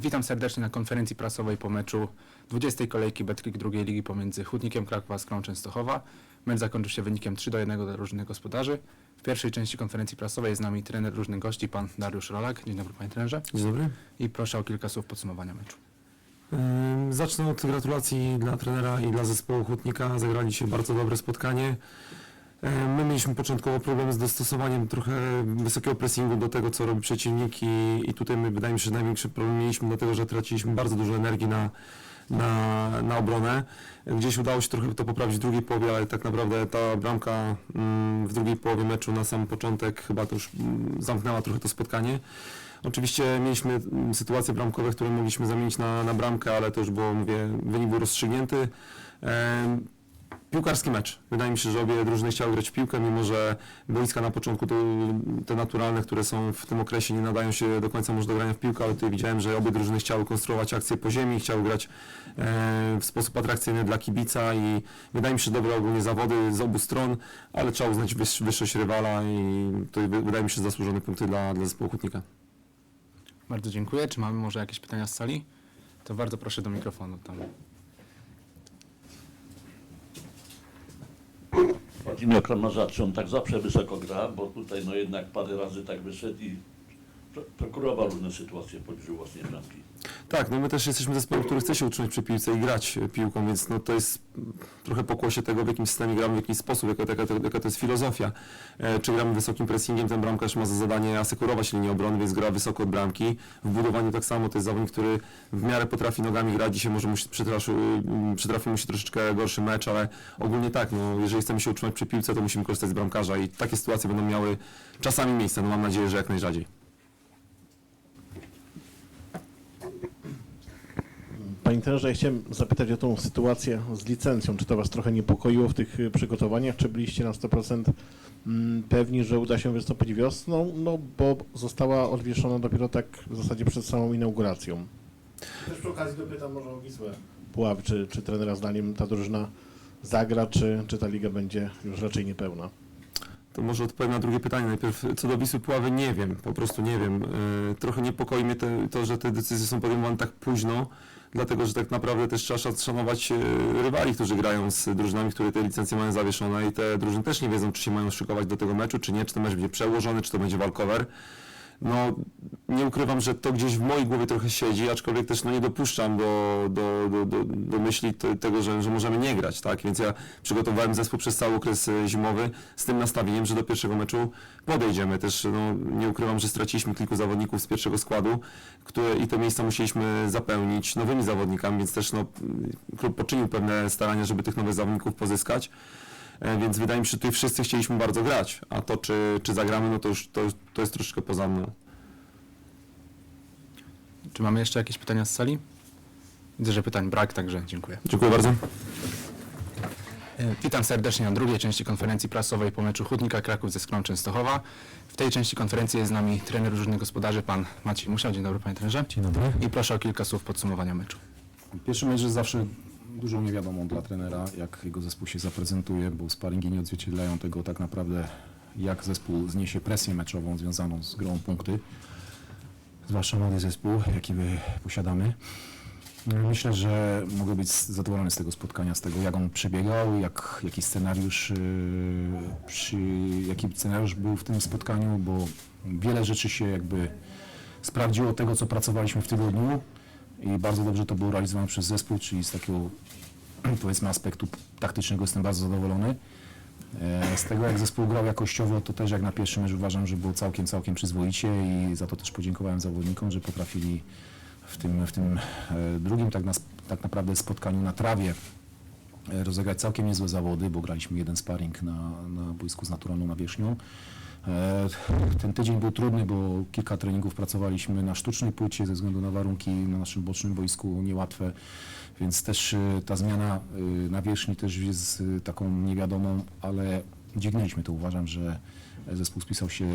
Witam serdecznie na konferencji prasowej po meczu 20. kolejki Betclick drugiej ligi pomiędzy Hutnikiem Kraków a Skrą Częstochowa. Mecz zakończył się wynikiem 3 do 1 dla różnych gospodarzy. W pierwszej części konferencji prasowej jest z nami trener różnych gości, pan Dariusz Rolak. Dzień dobry panie trenerze. Dzień dobry. I proszę o kilka słów podsumowania meczu. Zacznę od gratulacji dla trenera i dla zespołu Hutnika. Zagrali się bardzo dobre spotkanie. Ym, My mieliśmy początkowo problem z dostosowaniem trochę wysokiego pressingu do tego, co robi przeciwnik i, i tutaj my, wydaje mi się, że największy problem mieliśmy, dlatego że traciliśmy bardzo dużo energii na, na, na obronę. Gdzieś udało się trochę to poprawić w drugiej połowie, ale tak naprawdę ta bramka mm, w drugiej połowie meczu na sam początek chyba to już mm, zamknęła trochę to spotkanie. Oczywiście mieliśmy mm, sytuacje bramkowe, które mogliśmy zamienić na, na bramkę, ale to już było, mówię, wynik był rozstrzygnięty. Piłkarski mecz. Wydaje mi się, że obie drużyny chciały grać w piłkę, mimo że boiska na początku to, te naturalne, które są w tym okresie nie nadają się do końca może do grania w piłkę, ale tutaj widziałem, że obie drużyny chciały konstruować akcje po ziemi, chciały grać e, w sposób atrakcyjny dla kibica i wydaje mi się, dobre ogólnie zawody z obu stron, ale trzeba uznać wyż, wyższość rywala i to wy- wydaje mi się zasłużone punkty dla, dla zespołu Hutnika. Bardzo dziękuję. Czy mamy może jakieś pytania z sali? To bardzo proszę do mikrofonu. Tam. Władimir Kramarza, czy on tak zawsze wysoko gra, bo tutaj no jednak parę razy tak wyszedł i prokurował różne sytuacje poniżej własnej bramki. Tak, no my też jesteśmy zespołem, który chce się utrzymać przy piłce i grać e, piłką, więc no to jest trochę pokłosie tego, w jakim systemie gramy, w jaki sposób, jaka, jaka, jaka to jest filozofia. E, czy gramy wysokim pressingiem, ten bramkarz ma za zadanie asekurować linię obrony, więc gra wysoko od bramki. W budowaniu tak samo, to jest zawodnik, który w miarę potrafi nogami grać, dzisiaj może musi, przytrafił, mm, przytrafił mu się troszeczkę gorszy mecz, ale ogólnie tak, no jeżeli chcemy się utrzymać przy piłce, to musimy korzystać z bramkarza i takie sytuacje będą miały czasami miejsce, no mam nadzieję, że jak najrzadziej. Panie trenerze, ja chciałem zapytać o tą sytuację z licencją. Czy to Was trochę niepokoiło w tych y, przygotowaniach? Czy byliście na 100% mm, pewni, że uda się wystąpić wiosną? No bo została odwieszona dopiero tak w zasadzie przed samą inauguracją. Też przy okazji dopytam może o Wisłę. Puław, czy, czy trenera zdaniem ta drużyna zagra, czy, czy ta liga będzie już raczej niepełna? To może odpowiem na drugie pytanie. Najpierw co do Wisły Puławy nie wiem, po prostu nie wiem. Yy, Trochę niepokoi mnie to, że te decyzje są podejmowane tak późno, dlatego że tak naprawdę też trzeba szanować yy, rywali, którzy grają z drużynami, które te licencje mają zawieszone i te drużyny też nie wiedzą, czy się mają szykować do tego meczu, czy nie, czy ten mecz będzie przełożony, czy to będzie walkover. No, nie ukrywam, że to gdzieś w mojej głowie trochę siedzi, aczkolwiek też no, nie dopuszczam do, do, do, do, do myśli te, tego, że, że możemy nie grać, tak? Więc ja przygotowałem zespół przez cały okres e, zimowy z tym nastawieniem, że do pierwszego meczu podejdziemy. Też no, nie ukrywam, że straciliśmy kilku zawodników z pierwszego składu, które i te miejsca musieliśmy zapełnić nowymi zawodnikami, więc też no, klub poczynił pewne starania, żeby tych nowych zawodników pozyskać. E, Więc wydaje mi się, że tutaj wszyscy chcieliśmy bardzo grać, a to czy, czy zagramy, no to już to, to jest troszeczkę poza mną. Czy mamy jeszcze jakieś pytania z sali? Widzę, że pytań brak, także dziękuję. Dziękuję bardzo. E, Witam serdecznie na drugiej części konferencji prasowej po meczu Hutnika Kraków ze Skrą Częstochowa. W tej części konferencji jest z nami trener różnych gospodarzy, pan Maciej Musiał. Dzień dobry panie trenerze. Dzień dobry. I proszę o kilka słów podsumowania meczu. Pierwszy mecz jest zawsze dużą niewiadomą dla trenera, jak jego zespół się zaprezentuje, bo sparingi nie odzwierciedlają tego tak naprawdę, jak zespół zniesie presję meczową związaną z grą punkty. Zwłaszcza młody zespół, jaki my posiadamy. Myślę, że mogę być zadowolony z tego spotkania, z tego jak on przebiegał, jak, jaki scenariusz, yy, przy, jaki scenariusz był w tym spotkaniu, bo wiele rzeczy się jakby sprawdziło tego, co pracowaliśmy w tygodniu i bardzo dobrze to było realizowane przez zespół, czyli z takiego powiedzmy aspektu taktycznego jestem bardzo zadowolony. E, Z tego jak zespół grał jakościowo, to też jak na pierwszy mecz uważam, że było całkiem, całkiem przyzwoicie i za to też podziękowałem zawodnikom, że potrafili w tym, w tym e, drugim tak, na, tak naprawdę spotkaniu na trawie e, rozegrać całkiem niezłe zawody, bo graliśmy jeden sparring na, na boisku z naturalną nawierzchnią. E, Ten tydzień był trudny, bo kilka treningów pracowaliśmy na sztucznej płycie ze względu na warunki na naszym bocznym boisku niełatwe, więc też e, ta zmiana e, nawierzchni też jest taką niewiadomą, ale dźwignęliśmy to. Uważam, że zespół spisał się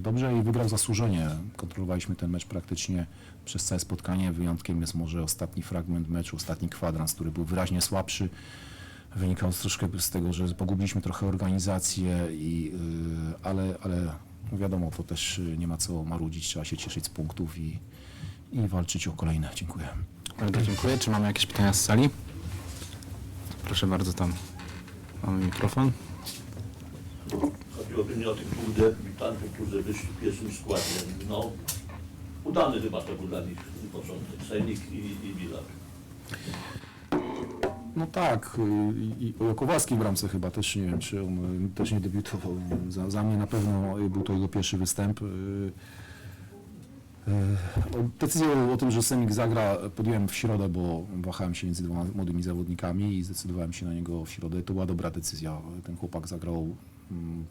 dobrze i wygrał zasłużenie. Kontrolowaliśmy ten mecz praktycznie przez całe spotkanie. Wyjątkiem jest może ostatni fragment meczu, ostatni kwadrans, który był wyraźnie słabszy. Wynikał z troszkę z tego, że pogubiliśmy trochę organizację, i, y, ale, ale wiadomo, to też nie ma co marudzić, trzeba się cieszyć z punktów i, i walczyć o kolejne. Dziękuję. Bardzo dziękuję. Czy mamy jakieś pytania z sali? Proszę bardzo, tam mamy mikrofon. Chodziłoby mi o tych dwóch debiutantów, którzy wyszli w pierwszym składzie. No, udany chyba to był dla nich początek. Sejnik i, i Bilak. No tak, y, i o Kowalskiej bramce chyba też nie wiem, czy on y, też nie debiutował. Za, za mnie na pewno y, był to jego pierwszy występ. Y, Decyzję o tym, że Semik zagra podjąłem w środę, bo wahałem się między dwoma młodymi zawodnikami i zdecydowałem się na niego w środę. To była dobra decyzja. Ten chłopak zagrał, mm,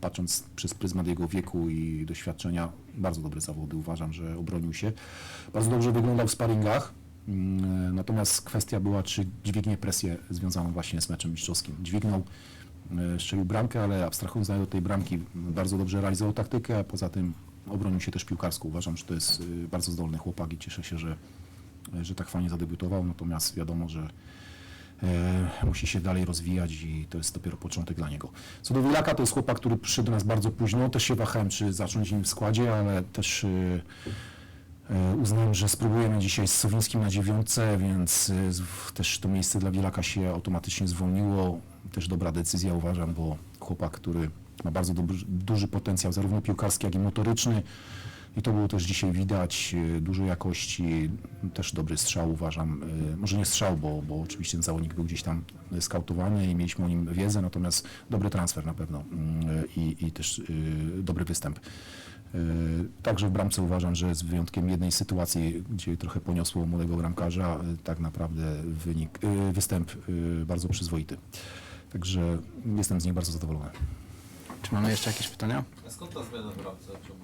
patrząc przez pryzmat jego wieku i doświadczenia, bardzo dobre zawody. Uważam, że obronił się. Bardzo dobrze wyglądał w sparingach. Mm, Natomiast kwestia była, czy dźwignie presję związaną właśnie z meczem mistrzowskim. Dźwignął, e, strzelił bramkę, ale abstrahując od tej bramki, bardzo dobrze realizował taktykę, a poza tym obronił się też piłkarsko. Uważam, że to jest y, bardzo zdolny chłopak i cieszę się, że, że tak fajnie zadebiutował. Natomiast wiadomo, że e, musi się dalej rozwijać i to jest dopiero początek dla niego. Co do Wilaka, to jest chłopak, który przyszedł do nas bardzo późno. Też się wahałem, czy zacząć nim w składzie, ale też E, Uznałem, że spróbujemy dzisiaj z Sowińskim na dziewiątce, więc e, też to miejsce dla Wielaka się automatycznie zwolniło. Też dobra decyzja uważam, bo chłopak, który ma bardzo dobry, duży potencjał, zarówno piłkarski, jak i motoryczny. I to było też dzisiaj widać, e, dużo jakości, też dobry strzał uważam. E, Może nie strzał, bo, bo oczywiście ten zawodnik był gdzieś tam e, skautowany i mieliśmy o nim wiedzę, natomiast dobry transfer na pewno mm, e, i, i też e, dobry występ. E, Także w bramce uważam, że z wyjątkiem jednej sytuacji, gdzie trochę poniosło młodego bramkarza, e, tak naprawdę wynik, e, występ bardzo przyzwoity. Także jestem z niej bardzo zadowolony. Czy mamy jeszcze jakieś pytania? A skąd ta zmiana w bramce? Czemu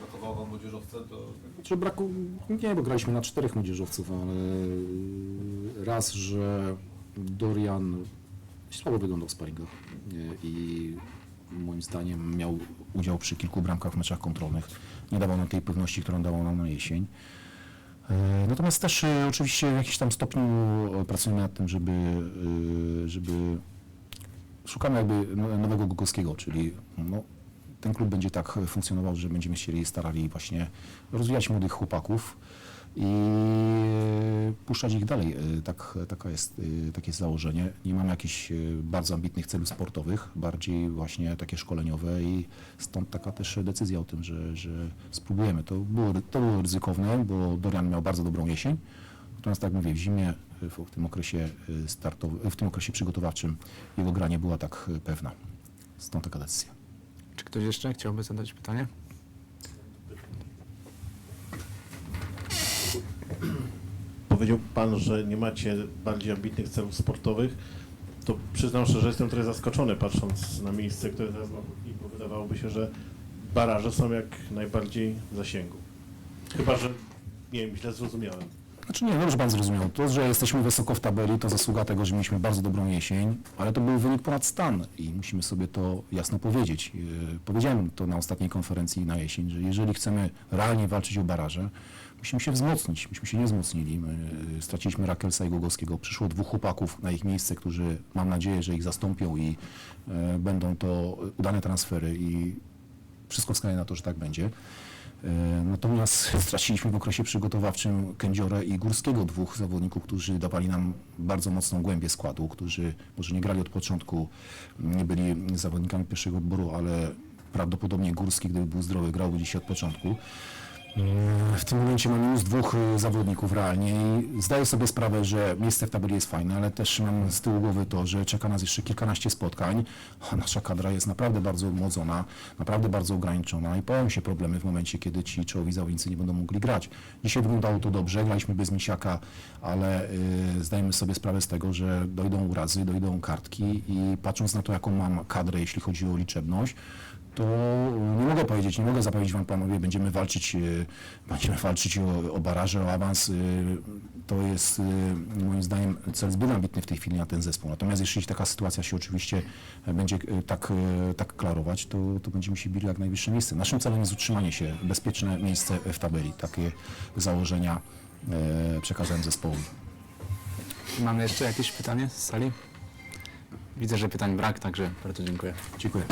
brakowało wam młodzieżowca? To Czy braku, nie, bo graliśmy na czterech młodzieżowców, ale raz, że Dorian słabo wyglądał w sparingach i moim zdaniem miał udział przy kilku bramkach w meczach kontrolnych. Nie dawał nam tej pewności, którą dawał nam na jesień. E, Natomiast też e, oczywiście w jakimś tam stopniu e, pracujemy nad tym, żeby, żeby szukamy jakby no- nowego Gogowskiego, czyli no, ten klub będzie tak funkcjonował, że będziemy się starali właśnie rozwijać młodych chłopaków i e, puszczać ich dalej. E, Tak, taka jest, e, takie jest założenie. Nie mamy jakichś bardzo ambitnych celów sportowych, bardziej właśnie takie szkoleniowe i stąd taka też decyzja o tym, że, że spróbujemy. To było, to było ryzykowne, bo Dorian miał bardzo dobrą jesień. Natomiast tak mówię, w zimie, w, tym okresie startowym, w tym okresie przygotowawczym jego gra nie była tak pewna. Stąd taka decyzja. Czy ktoś jeszcze chciałby zadać pytanie? Powiedział Pan, że nie macie bardziej ambitnych celów sportowych. To przyznam szczerze, że jestem trochę zaskoczony patrząc na miejsce, które teraz ma bo wydawałoby się, że baraże są jak najbardziej w zasięgu. Chyba, że nie wiem, źle zrozumiałem. Znaczy nie, dobrze pan zrozumiał. To, że jesteśmy wysoko w tabeli, to zasługa tego, że mieliśmy bardzo dobrą jesień, ale to był wynik ponad stan i musimy sobie to jasno powiedzieć. Yy, Powiedziałem to na ostatniej konferencji na jesień, że jeżeli chcemy realnie walczyć o baraże, musimy się wzmocnić. Myśmy się nie wzmocnili. My yy, straciliśmy Rakelsa i Gogowskiego. Przyszło dwóch chłopaków na ich miejsce, którzy mam nadzieję, że ich zastąpią i yy, będą to udane transfery i wszystko wskazuje na to, że tak będzie. E, Natomiast straciliśmy w okresie przygotowawczym Kędziorę i Górskiego, dwóch zawodników, którzy dawali nam bardzo mocną głębię składu, którzy może nie grali od początku, nie byli zawodnikami pierwszego odboru, ale prawdopodobnie Górski, gdyby był zdrowy, grałby dzisiaj od początku. E, W tym momencie mamy już dwóch e, zawodników realnie i zdaję sobie sprawę, że miejsce w tabeli jest fajne, ale też mam z tyłu głowy to, że czeka nas jeszcze kilkanaście spotkań, nasza kadra jest naprawdę bardzo umłodzona, naprawdę bardzo ograniczona i pojawią się problemy w momencie, kiedy ci czołowi zawodnicy nie będą mogli grać. Dzisiaj wyglądało to dobrze, graliśmy bez Misiaka, ale y, zdajemy sobie sprawę z tego, że dojdą urazy, dojdą kartki i patrząc na to, jaką mam kadrę, jeśli chodzi o liczebność, to nie mogę powiedzieć, nie mogę zapewnić Wam Panowie, będziemy walczyć, e, będziemy walczyć o, o baraże, o awans. e, To jest e, moim zdaniem cel zbyt ambitny w tej chwili na ten zespół. Natomiast jeśli taka sytuacja się oczywiście będzie tak, tak klarować, to, to będziemy się bili jak najwyższe miejsce. Naszym celem jest utrzymanie się, bezpieczne miejsce w tabeli. Takie założenia przekazałem zespołowi. Mamy jeszcze jakieś pytanie z sali? Widzę, że pytań brak, także bardzo dziękuję. Dziękuję.